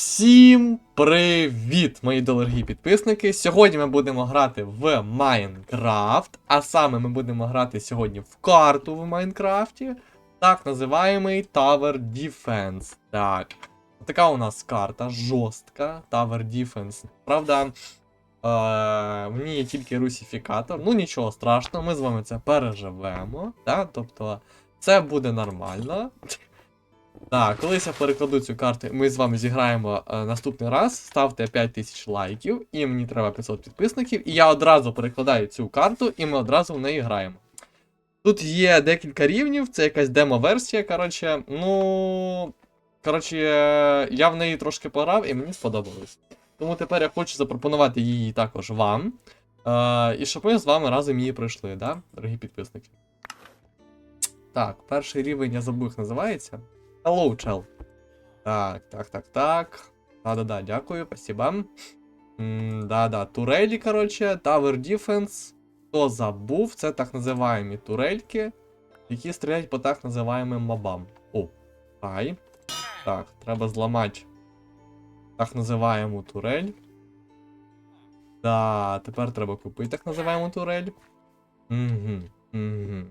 Всім привіт, мої дорогі підписники! Сьогодні ми будемо грати в Майнкрафт, а саме ми будемо грати сьогодні в карту в Майнкрафті, так називаємий Tower Defense. Так. Така у нас карта жорстка, Tower Defense. Правда, е- в ній є тільки русифікатор. Ну нічого страшного, ми з вами це переживемо. Так? Тобто, це буде нормально. Так, колись я перекладу цю карту, ми з вами зіграємо е, наступний раз. Ставте 5000 лайків, і мені треба 500 підписників. І я одразу перекладаю цю карту, і ми одразу в неї граємо. Тут є декілька рівнів, це якась демо-версія, коротше, ну. Коротше, я в неї трошки пограв і мені сподобалось. Тому тепер я хочу запропонувати її також вам. Е, і щоб ми з вами разом її пройшли, да, дорогі підписники. Так, перший рівень я забув, як називається. Hello, чел. Так, так, так, так. Да-да-да, дякую, спасибо. Да-да, турелі, коротше, Tower Defense. Хто забув, це так називаємо турельки, які стріляють по так називаємим мобам. О, ай. Так, треба зламати так називаємо турель. Да, тепер треба купити так називаємо турель. Угу, угу,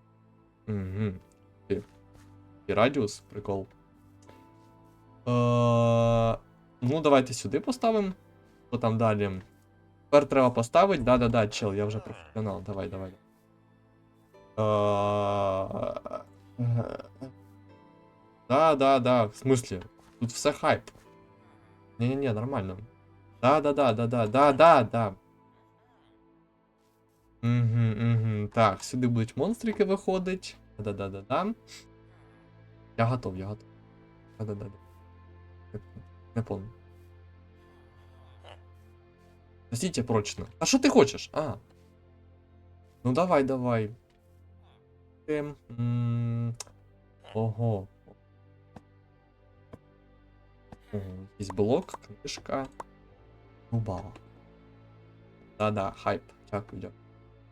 угу. І радіус, прикол. Ну, давайте сюди поставимо. Що там далі? Тепер треба поставити. Да-да-да, чел, я вже професіонал. Давай, давай. Е, Да, да, да. В смысле? Тут все хайп. Не-не-не, нормально. Да, да, да, да, да, да, да, да. Угу, угу. Так, сюди будуть монстрики виходить. Да-да-да-да-да. Я готов, я готов. Да-да-да. Не, не помню. Носите прочно. А що ти хочеш? А. Ну давай, давай. Ем, м, Ого. Ого, Якийсь блок, книжка. Губа. Да-да, хайп. Дякую, дякую.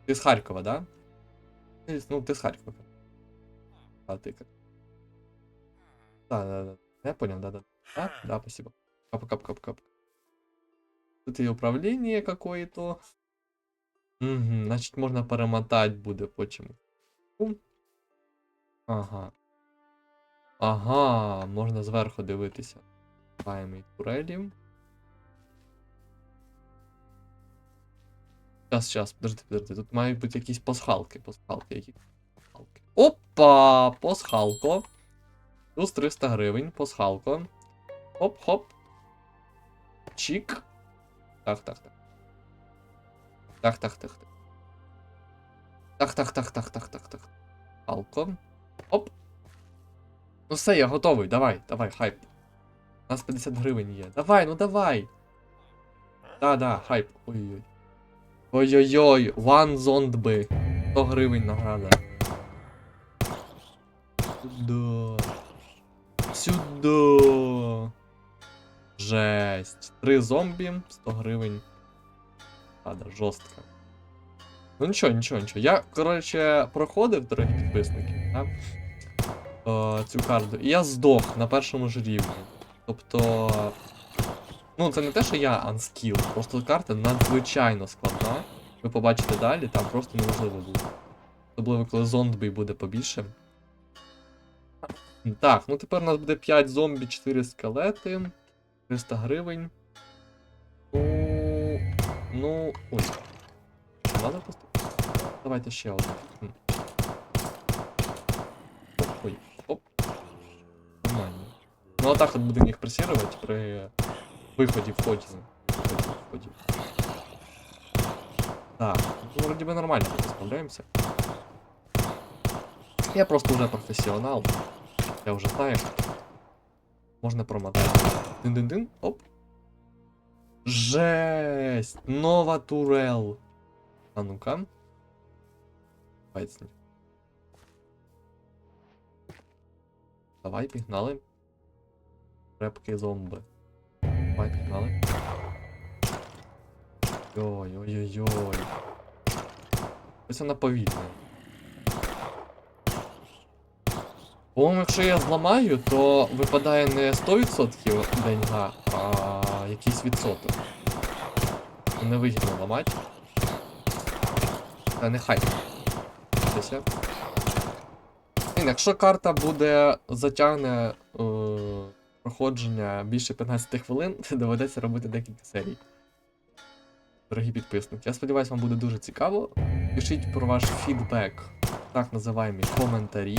Ти з Харкова, да? Ти, з- ну, ти з Харкова. А ти как? Да, да, да. Я понял, да, да. Да, да, спасибо. Кап, кап, кап, кап. Тут и управление какое-то. Угу, значить можна перемотати буде потім. Ага. Ага, можна зверху дивитися. Маємо турелі. Щас, щас, подожди, подожди. Тут мають бути якісь пасхалки. Пасхалки, які. Пасхалки. Опа! Пасхалко. Плюс 300 гривень, пасхалко. Хоп-хоп. Чік. Так, так, так. Так, так, так, так. Так, так, так, так, так, так, так. Палко. Оп. Ну все, я готовий. Давай, давай, хайп. У нас 50 гривень є. Давай, ну давай. Да, да, хайп. Ой-ой. Ой-ой-ой, one зондби. 100 гривень награда. Сюда. Сюда. Жесть. Три зомбі, 100 гривень. Ада, жорстко. Ну нічого, нічого, нічого. Я, коротше, проходив, дорогі підписники, так? Е, цю карту. І я здох на першому ж рівні. Тобто. Ну, це не те, що я анскіл, просто карта надзвичайно складна. Ви побачите далі, там просто неможливо буде. Особливо, коли зомбі буде побільше. Так, ну тепер у нас буде 5 зомбі, 4 скелети. 300 гривень. Ну. Ну. Ой. Надо просто. Давайте ще один. Хм. Оп, Ой, оп. Нормально. Ну отак от будемо їх пресірувати при виході вході. Виході, вході. Так, ну, вроді би нормально справляємося. Я просто вже професіонал. Я вже знаю. Можна промотати. Дин-дин-дин. Оп. Жесть! Нова турел. А ну-ка. Давайте. Давай, пігнали. Репки зомби. Давай, пігнали. Ой-ой-ой-ой. Ось вона повільна. По-моєму, якщо я зламаю, то випадає не 100% деньга, а якийсь відсоток. Невигідно ламати. Та нехай. Десь. Якщо карта буде затягне е, проходження більше 15 хвилин, доведеться робити декілька серій. Дорогі підписники. Я сподіваюся, вам буде дуже цікаво. Пишіть про ваш фідбек, так називаємо коментарі.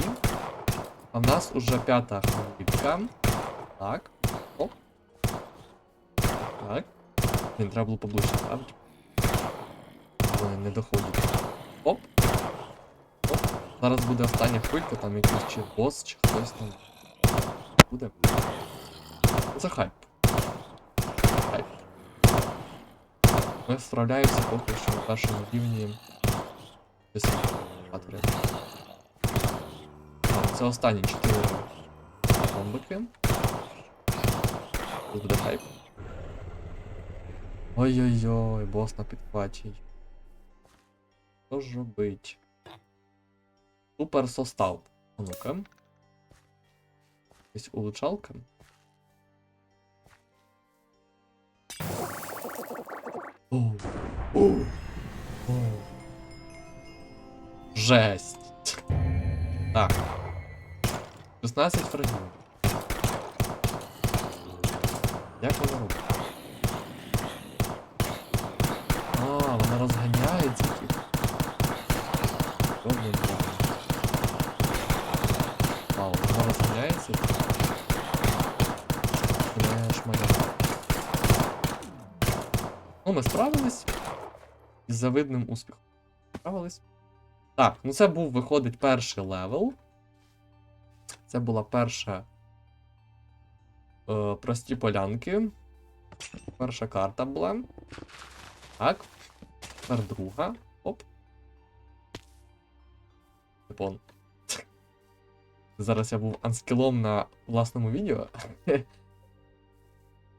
В нас уже п'ята хвилинка. Так. Оп. Так. Блін, треба було поближче, правда? Вони не доходять. Оп. Оп. Зараз буде остання хвилька, там якийсь чи бос, чи хтось там. Буде. Це хайп. Хайп. Ми справляємося поки що на першому рівні. Десь катери. Так, це останні 4 бомбики. Тут буде хайп. Ой-ой-ой, бос на підхваті. Що ж робить? Супер состав. А ну-ка. Якась улучалка. Оу. Оу. Оу. Жесть. Так. 16 фрагів. Як вона робить? А, вона розганяється типу. Добре, добре. Вау, вона розганяється. Не шмаля. Ну, ми справились. Із завидним успіхом. Справились. Так, ну це був, виходить, перший левел. Це була перша. Е, прості полянки. Перша карта була. Так. Тепер друга. Оп. Типон. Зараз я був анскілом на власному відео.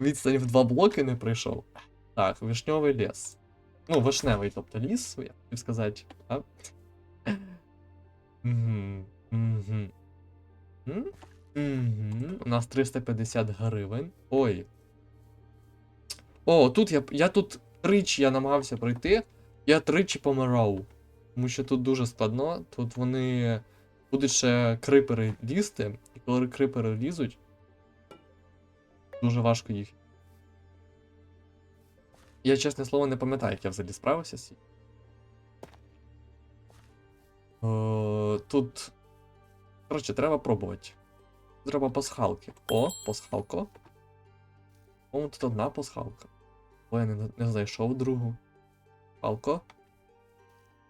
Відстань в два блоки не прийшов. Так, вишньовий ліс. Ну, вишневий, тобто ліс, я хотів сказати. Так? Угу. Угу. У нас 350 гривень. Ой. О, тут я. Я тут тричі я намагався пройти. Я тричі помирав. Тому що тут дуже складно. Тут вони будуть ще крипери лізти. І коли крипери лізуть, дуже важко їх. Я, чесне слово, не пам'ятаю, як я взагалі справився з. Е, Тут. Коротше, треба пробувати. Треба пасхалки. О, пасхалко. О, тут одна пасхалка. О, я не, не знайшов другу. Палко.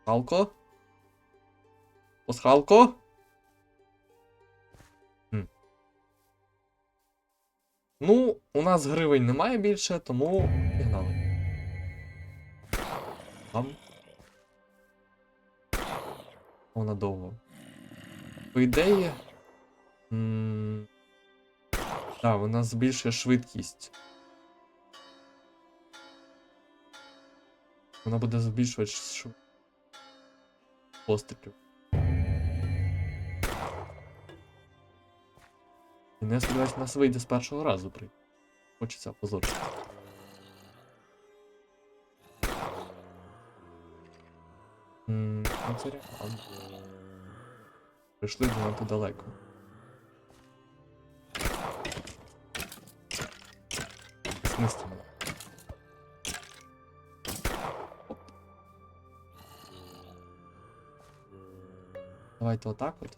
Палко. Пасхалко. Хм. Ну, у нас гривень немає більше, тому пігнали. Там. Вона довго. По ідеї. Так, вона збільшує швидкість. Вона буде збільшувати швидкість. Пострілів. І не сподіваюсь, нас вийде з першого разу при. Хочеться позорити. М, Ну це реально. Прийшли занадто далеко. Смислено. Давайте отак от.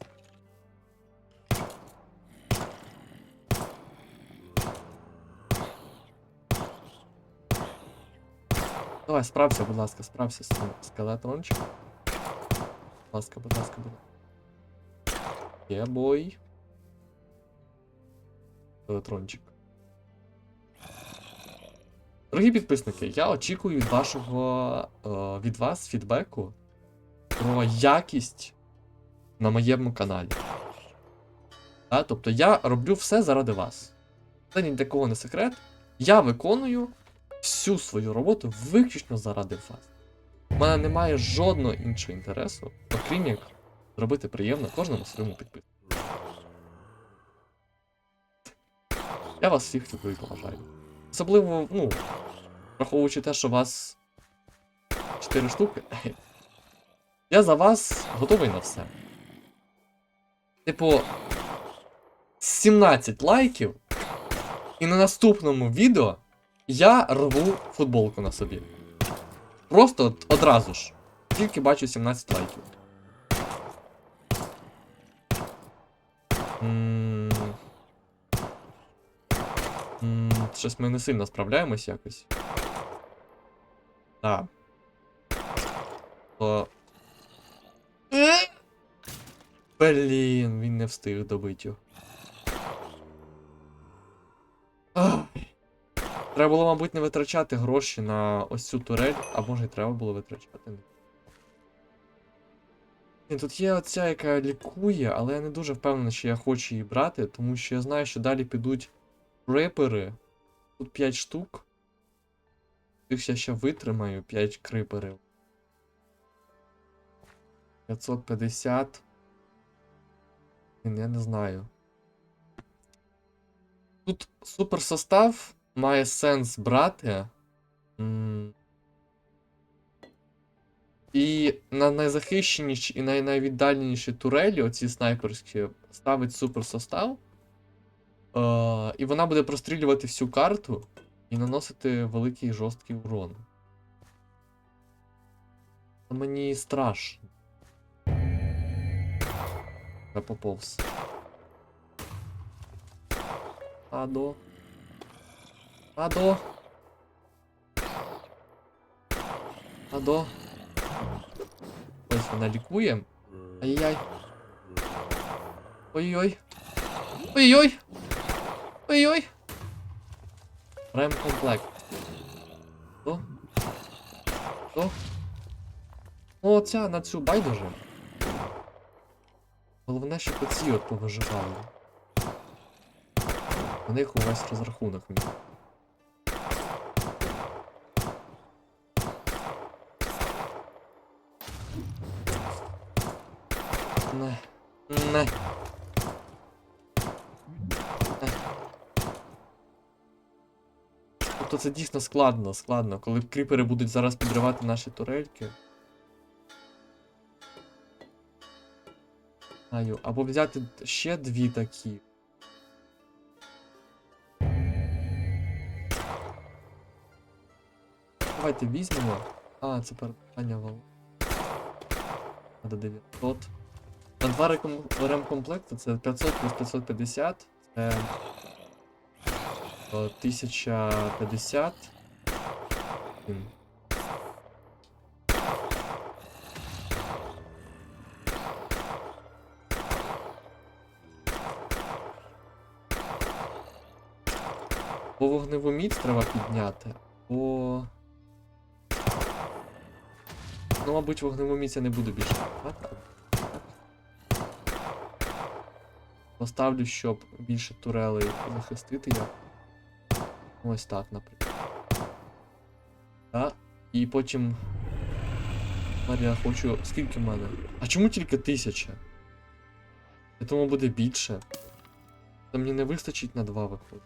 Давай, справся, будь ласка, справся з цим скелетрончиком. Будь ласка, будь ласка, будь ласка. Є бой. Електрончик. Дорогі підписники, я очікую від вашого е, від вас фідбеку про якість на моєму каналі. Та, тобто я роблю все заради вас. Це ні для кого не секрет. Я виконую всю свою роботу виключно заради вас. У мене немає жодного іншого інтересу, окрім як зробити приємно кожному своєму підписнику. Я вас всіх люблю і поважаю. Особливо, ну, враховуючи те, що вас 4 штуки. Я за вас готовий на все. Типу, 17 лайків, і на наступному відео я рву футболку на собі. Просто одразу ж. Тільки бачу 17 лайків. Щось ми не сильно справляємось якось. Так. Е! Блін, він не встиг добити його. Треба було, мабуть, не витрачати гроші на ось цю турель, а може й треба було витрачати. Тут є оця, яка лікує, але я не дуже впевнений, що я хочу її брати, тому що я знаю, що далі підуть крипери. Тут 5 штук. Їх я ще витримаю 5 криперів. 550. Блін, я не знаю. Тут суперсостав має сенс брати. І на найзахищеніші і най найвіддаленіші турелі, оці снайперські, ставить суперсостав. Е, і вона буде прострілювати всю карту і наносити великий жорсткий урон. Мені страшно. Я поповз. Адо. Адо. Адо. Ось вона лікує. Ай-яй. Ой-ой. Ой-ой. Ой-ой. Ремкомплект. Хто? Хто? О, ця на цю байдуже. Головне, щоб оці от повиживали. На них увесь розрахунок мій. Не. Не. Тобто це дійсно складно, складно, коли кріпери будуть зараз підривати наші турельки. Або взяти ще дві такі. Давайте візьмемо. А, це передання вал. Надо 900. На два ремкомплекти це 500 плюс 550. Це е, 1050. Блін. По вогневу міць треба підняти. По. Ну, мабуть, вогневу міць я не буду більше підняти. Поставлю, щоб більше турелей захистити я. Ось так, наприклад. Так. І потім. Тепер я хочу. Скільки в мене? А чому тільки тисяча? Я думаю, буде більше. Та мені не вистачить на два виходить.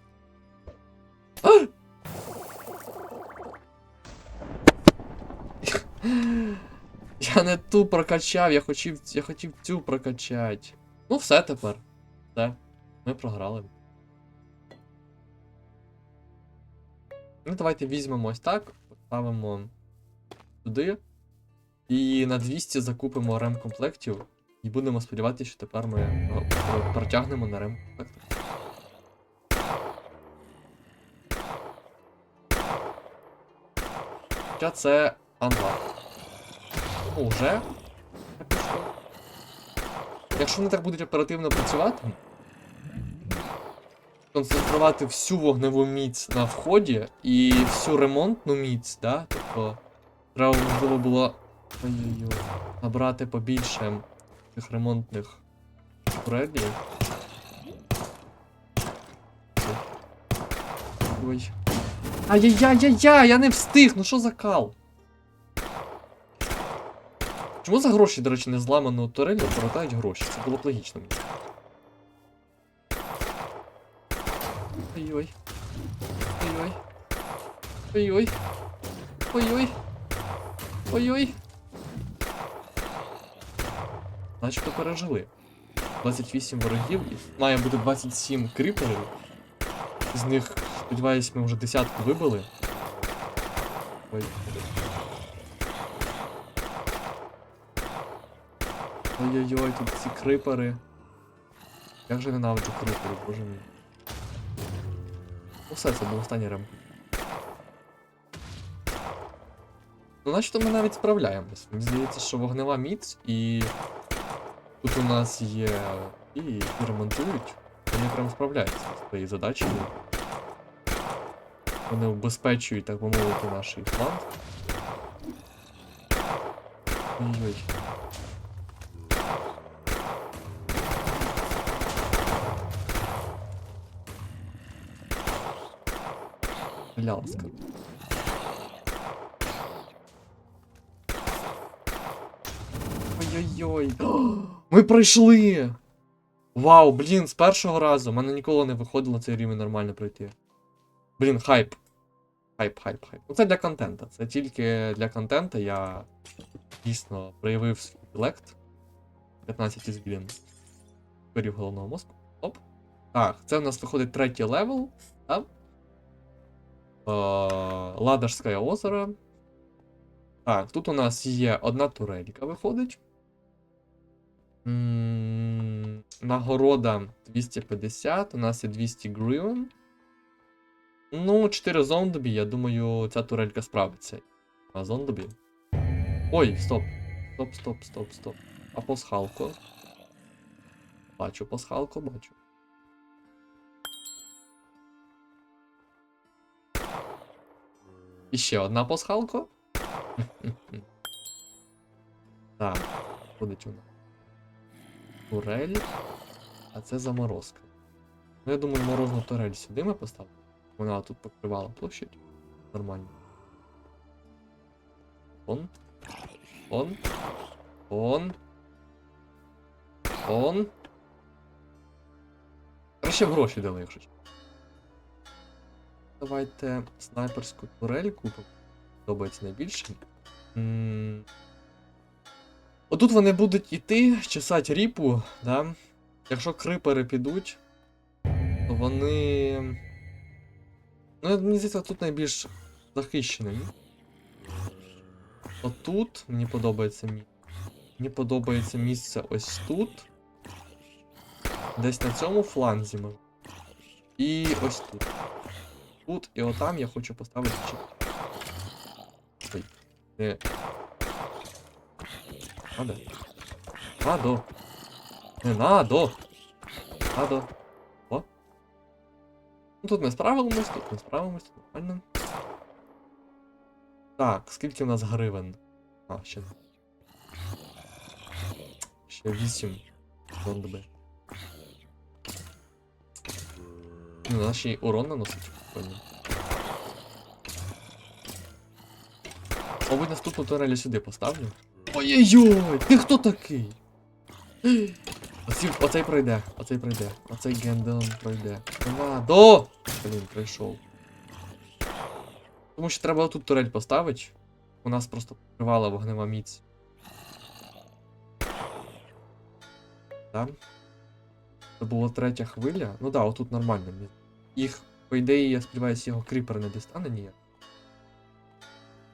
Я не ту прокачав, я хотів, я хотів цю прокачати. Ну, все тепер. Все. Ми програли. Ну, давайте візьмемо ось так, поставимо туди. І на 200 закупимо ремкомплектів. І будемо сподіватися, що тепер ми е, протягнемо на ремкомплектах. Хоча це і що? Якщо вони так будуть оперативно працювати, концентрувати всю вогневу міць на вході і всю ремонтну міць, да? Тобто треба можливо було набрати побільше цих ремонтних турелів. Ой. Ай-яй-яй-яй-яй, я не встиг, ну що за кал? Чому за гроші, до речі, не зламану турель повертають гроші? Це було б логічно мені. Ой-ой. Ой-ой. Ой-ой. Ой-ой. Ой-ой. Начебто пережили. 28 ворогів, і має бути 27 кріперів. З них, сподіваюсь, ми вже десятку вибили. Ой. Ой-ой-ой, тут ці крипери. Як же ненавиджу криперів, боже мій. Все, це був останній рем. Ну, начебто ми навіть справляємось. Мені здається, що вогнева міць і тут у нас є і, і ремонтують. Вони прям справляються з своєю задачею. Вони убезпечують, так би мовити, наш фланг. Ой-ой. Ляска. Ой-ой-ой. Ми пройшли! Вау, блін, з першого разу. У мене ніколи не виходило цей рівень нормально пройти. Блін, хайп. Хайп, хайп, хайп. Ну це для контента. Це тільки для контента я дійсно проявив свій інтелект. 15 із блін. Вирів головного мозку. Оп. Так, це в нас виходить третій левел. Так? Е, Ладожське озеро. Так, тут у нас є одна турелька виходить. Нагорода 250, у нас є 200 гривень. Ну, 4 зомбі, я думаю, ця турелька справиться. А зомбі. Ой, стоп. Стоп, стоп, стоп, стоп. А пасхалку? Бачу пасхалку, бачу. І одна пасхалка. Так, ходить вона. Турель. А це заморозка. Ну, я думаю, морозну турель сюди ми поставимо. Вона тут покривала площадь. Нормально. Он. Он. Он. Он. Краще б гроші дали, якщо. Давайте снайперську турель купимо. Подобається найбільше. Отут вони будуть іти, чесать ріпу, да? Якщо крипери підуть, то вони. Ну, мені здається, тут найбільш захищений. Отут мені подобається місце. Мені подобається місце ось тут. Десь на цьому фланзі може. І ось тут. Тут і отам я хочу поставити. Ой. Не. Надо. Надо. Не надо. Надо. О. Ну тут ми справимось, тут ми справимось, нормально. Так, скільки у нас гривен? А, ще. Ще 8. Зомби. Ну, й урон наносить. Прикольно. Мабуть, наступну турелі сюди поставлю. Ой-ой-ой! Ти хто такий? Оці, оцей пройде, оцей пройде, оцей гендон пройде. Ладо! Блін, пройшов. Тому що треба тут турель поставити. У нас просто покривала вогнева міць. Так. Це була третя хвиля. Ну да, отут нормально. Їх, по ідеї, я сподіваюся, його кріпер не дістане ніяк.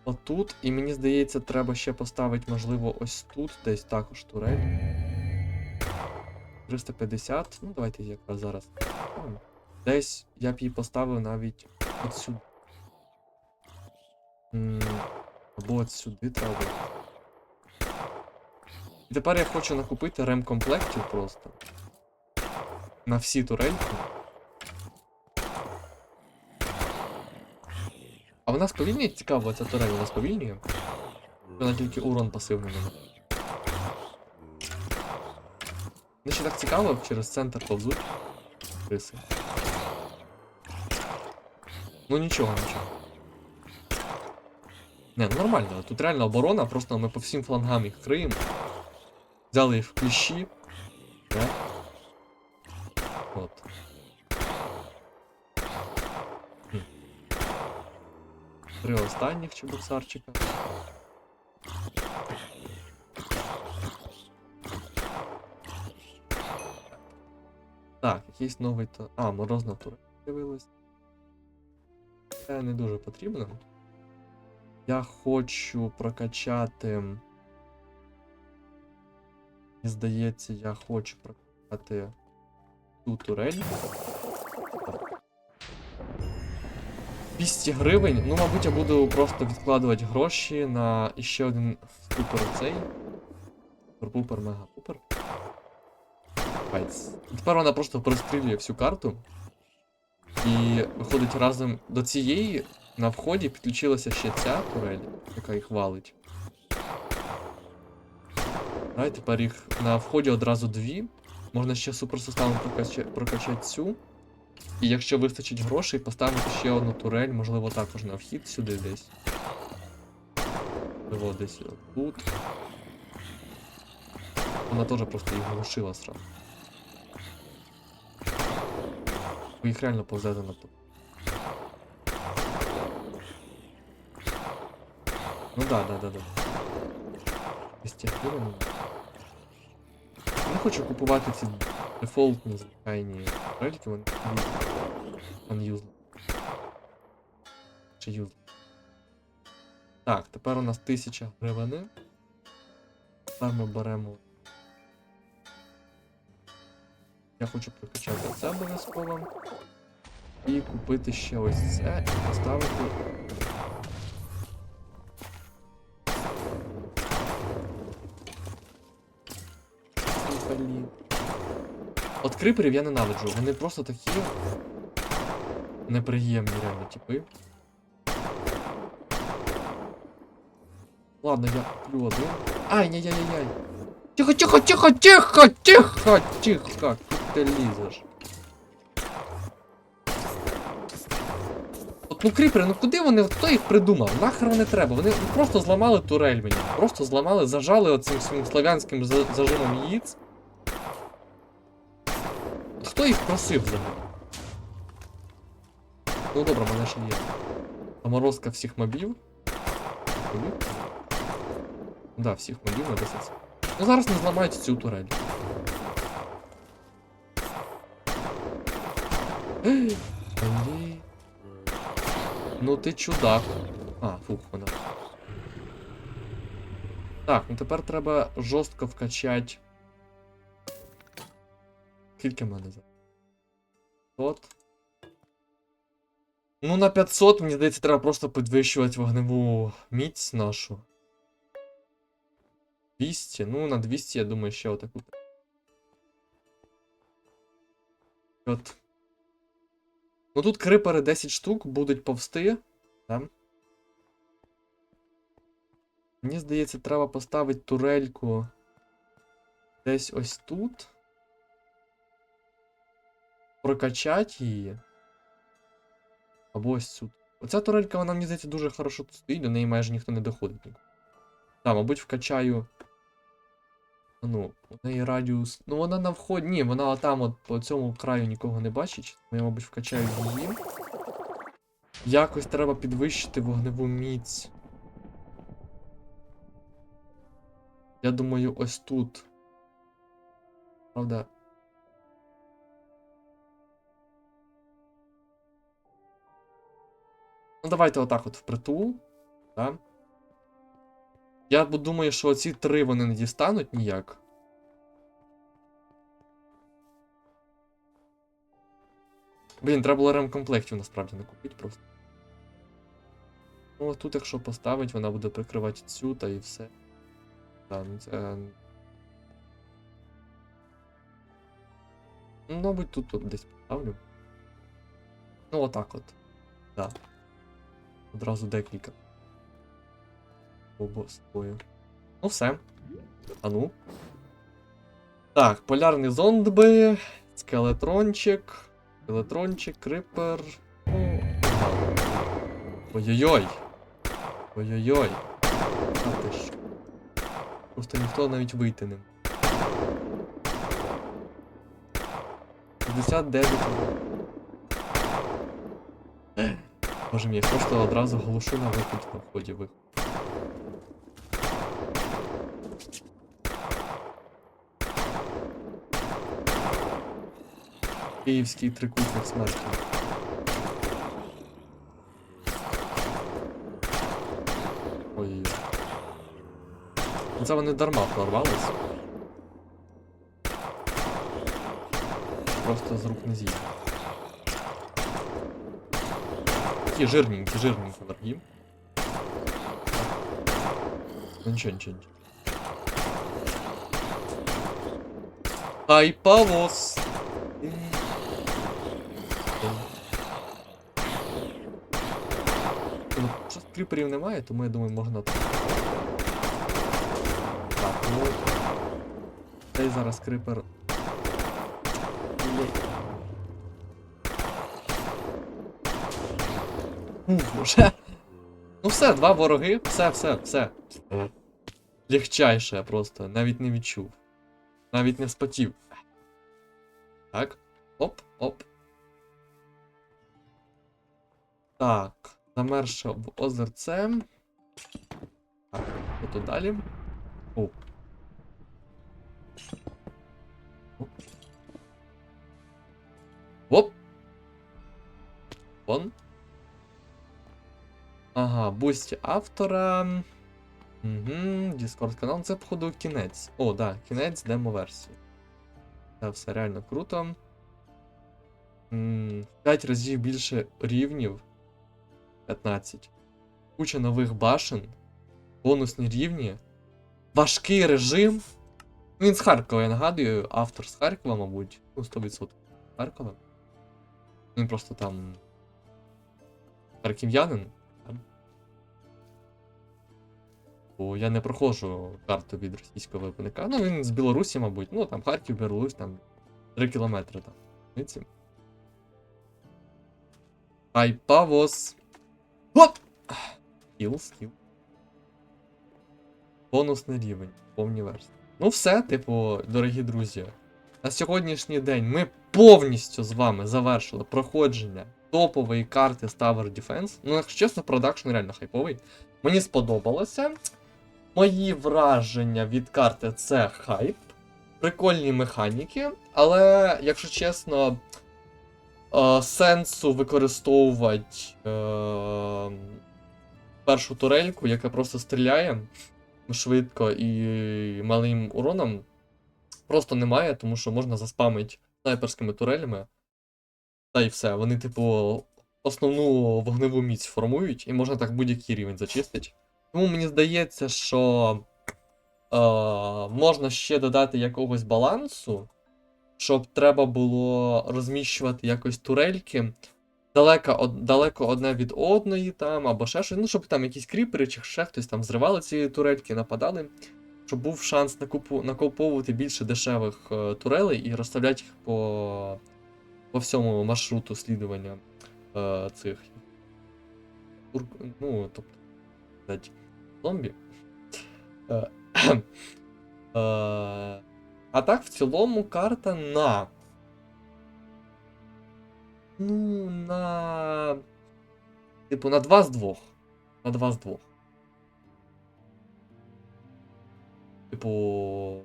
Отут, і мені здається, треба ще поставити, можливо, ось тут, десь також турель. 350. Ну, давайте якраз зараз. Десь я б її поставив навіть от сюди. Або от сюди треба. І тепер я хочу накупити ремкомплектів просто. На всі турельки. А вона сповільнює? Цікаво, ця турель вона сповільнює. Вона тільки урон пасивний мене. Ще так цікаво, через центр повзуть. Криси. Ну нічого, нічого. Не, ну нормально, тут реально оборона, просто ми по всім флангам їх криємо. Взяли їх в кліщі. Да? От. Три останніх чебоксарчика. Так, якийсь новий то. А, морозна тура з'явилась. Це не дуже потрібно. Я хочу прокачати. Здається, я хочу прокачати цю турель. 200 гривень. Ну, мабуть, я буду просто відкладувати гроші на ще один супер цей. Супер-пупер, мега-пупер. Тепер вона просто прострілює всю карту. І виходить разом до цієї на вході підключилася ще ця турель, яка їх валить. І тепер їх на вході одразу дві. Можна ще суперсоставом прокачати, прокачати цю. І якщо вистачить грошей, поставити ще одну турель, можливо, також на вхід сюди десь. Можливо, десь тут. Вона теж просто їх глушила сразу. Ви їх реально повзете на ту. Ну да, да, да, да. 200 гривень. Не хочу купувати ці дефолтні звичайні рельки, вони unused. Чи used. Так, тепер у нас 1000 гривень. Тепер ми беремо. Я хочу прокачати це обов'язково. І купити ще ось це і поставити. От криперів я ненавиджу. Вони просто такі неприємні реально типи. Ладно, я куплю один. Ай, яй яй яй Тихо, тихо, тихо, тихо, тихо, тихо. Куди ти лізеш? От ну кріпери, ну куди вони, хто їх придумав? Нахер вони треба? Вони просто зламали турель мені. Просто зламали, зажали оцим своїм славянським за- зажимом яїць. Хто їх просив взагалі? Ну добре, мене ще є. Заморозка всіх мобів. Да, всіх мобів на 10. Ну зараз не зламають цю турель. Блін. Ну ти чудак. А, фух, вона. Так, ну тепер треба жорстко вкачати. Скільки в мене за? 500. Ну, на 500, мені здається, треба просто підвищувати вогневу міць нашу. 200, ну на 200, я думаю, ще отаку. От. Ну тут крипери 10 штук будуть повсти. Да? Мені здається, треба поставити турельку десь ось тут. Прокачати її. Або ось тут. Оця турелька, вона, мені здається, дуже хорошо тут стоїть, до неї майже ніхто не доходить. Так, мабуть, вкачаю. Ну, у неї радіус. Ну вона на вході. Ні, вона отам от по цьому краю нікого не бачить. Я, мабуть, вкачаю її. Якось треба підвищити вогневу міць. Я думаю, ось тут. Правда. Ну, давайте отак от впритул. Да? Я думаю, що ці три вони не дістануть ніяк. Блін, треба було ремкомплектів насправді не купити просто. Ну, а тут, якщо поставить, вона буде прикривати цю та і все. Так, ну це. Ну, мабуть, тут от десь поставлю. Ну, отак от. Да. Одразу декілька. Обо. Ну все. А ну. Так, полярний зондби, скелетрончик, скелетрончик, крипер. Ой-ой-ой. Ой-ой-ой. Просто ніхто навіть вийти не. може. 59. Боже мій, я просто одразу глушу на вихід на вході виход. Київський трикутник смерті. Ой. Це вони дарма прорвались. Просто з рук не з'їв. Такі жирненькі, жирненькі враги. Ну нічого, нічого, нічого. Ай, повоз! Ну, щось кріперів немає, тому я думаю, можна так. Так, ну. Цей зараз крипер. Ух, вже. Ну все, два вороги, все, все, все. Легчайше просто, навіть не відчув. Навіть не спотів. Так. Оп, оп. Так. Замерше в озерце. Так, тут далі? О. Оп. Оп. Вон. Ага, бусті автора. Угу, Discord канал. Це, походу, кінець. О, да, кінець демо-версії. Це все реально круто. 5 разів більше рівнів. 15. Куча нових башен. Бонусні рівні. Важкий режим. Він з Харкова, я нагадую, автор з Харкова, мабуть. Ну, 100% з Харкова. Він просто там. Харків'янин. Бо я не проходжу карту від російського виробника. Ну, він з Білорусі, мабуть. Ну, там Харків, Білорусь, там 3 кілометри там. Різниці. Ай, павос. Оп! Скіл, скіл. Бонусний рівень, повні версії. Ну все, типу, дорогі друзі. На сьогоднішній день ми повністю з вами завершили проходження топової карти Tower Defense. Ну, якщо чесно, продакшн реально хайповий. Мені сподобалося. Мої враження від карти це хайп. Прикольні механіки, але, якщо чесно, е, сенсу використовувати е, першу турельку, яка просто стріляє швидко і малим уроном, просто немає, тому що можна заспамити снайперськими турелями. Та й все. Вони, типу, основну вогневу міць формують, і можна так будь-який рівень зачистити. Тому мені здається, що е, можна ще додати якогось балансу, щоб треба було розміщувати якось турельки далеко, од, далеко одне від одної, там, або ще щось. Ну, щоб там якісь кріпери чи ще хтось там зривали ці турельки, нападали. Щоб був шанс накупу, накуповувати більше дешевих е, турелей і розставляти їх по, по всьому маршруту слідування е, цих. Ну, тобто, зомбі. Е, е, а так, в цілому, карта на. Ну, на. Типу, на 2 з 2. На 2 з 2. Типу.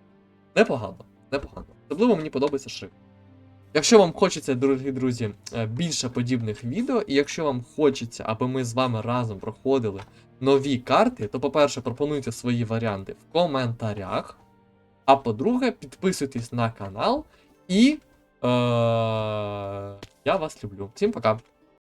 Непогано. Непогано. Особливо мені подобається шрифт. Якщо вам хочеться, дорогі друзі, е, більше подібних відео, і якщо вам хочеться, аби ми з вами разом проходили нові карти, то, по-перше, пропонуйте свої варіанти в коментарях. А по-друге, підписуйтесь на канал і. Е- я вас люблю. Всім пока.